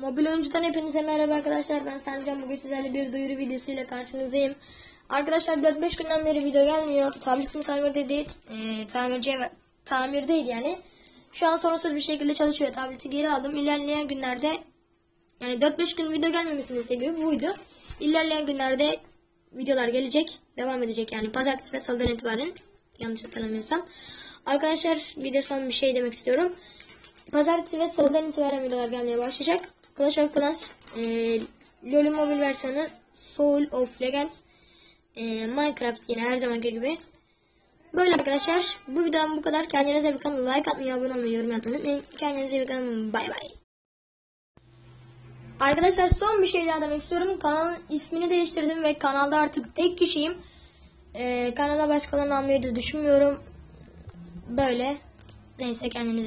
Mobil oyuncudan hepinize merhaba arkadaşlar. Ben Sercan. Bugün sizlerle bir duyuru videosuyla karşınızdayım. Arkadaşlar 4-5 günden beri video gelmiyor. Tabletim tamirde değil. E, tamirciye, tamirdeydi yani. Şu an sorunsuz bir şekilde çalışıyor. Tableti geri aldım. İlerleyen günlerde yani 4-5 gün video gelmemesinin sebebi buydu. İlerleyen günlerde videolar gelecek. Devam edecek yani. Pazartesi ve salıdan itibaren. Yanlış hatırlamıyorsam. Arkadaşlar bir de son bir şey demek istiyorum. Pazartesi ve salıdan itibaren videolar gelmeye başlayacak. Clash of Clans, e, LoL'ün mobil versiyonu, Soul of Legends, e, Minecraft yine her zamanki gibi. Böyle arkadaşlar. Bu videodan bu kadar. Kendinize bir kanala like atmayı, abone olmayı, yorum yapmayı unutmayın. Kendinize bir kanala bay bay. Arkadaşlar son bir şey daha demek istiyorum. Kanalın ismini değiştirdim ve kanalda artık tek kişiyim. Ee, kanala başkalarını almayı da düşünmüyorum. Böyle. Neyse kendinize